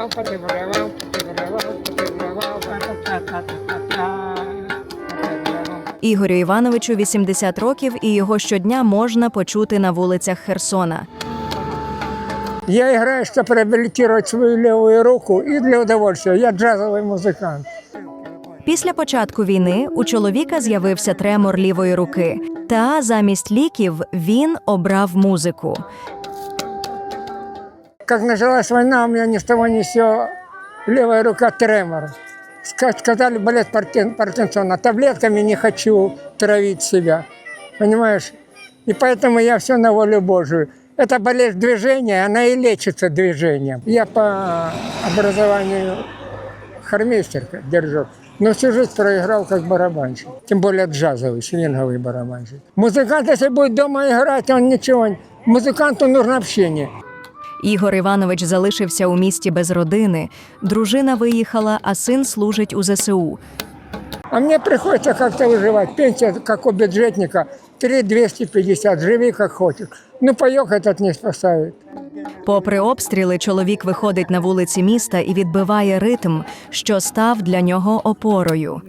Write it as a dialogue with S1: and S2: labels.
S1: потигравав, потигравав, потигравав, потигравав, та-та-та-та-та-та. Потигравав.
S2: Ігорю Івановичу 80 років, і його щодня можна почути на вулицях Херсона.
S1: Я играю, чтобы реабилитировать свою левую руку и для удовольствия. Я джазовый музыкант.
S2: Після початку війни у чоловіка з'явився тремор лівої руки, та замість ліків він обрав музику.
S1: Как началась война, у меня ни с того ни с сего левая рука тремор. Ска- Сказали, болезнь Паркинсона. Таблетками не хочу травить себя. Понимаешь? И поэтому я все на волю Божию. Это болезнь движения, она и лечится движением. Я по образованию хормейстер держу. Но всю жизнь проиграл как барабанщик. Тем более джазовый, свинговый барабанщик. Музыкант, если будет дома играть, он ничего. Музыканту нужно общение.
S2: Ігор Іванович залишився у місті без родини. Дружина виїхала, а син служить у ЗСУ.
S1: А мне приходится как-то выживать. Пенсия, как у бюджетника, 3 250. Живи как хочешь. Ну, паёк этот не спасает.
S2: Попри обстріли, чоловік виходить на вулиці міста і відбиває ритм, що став для нього опорою.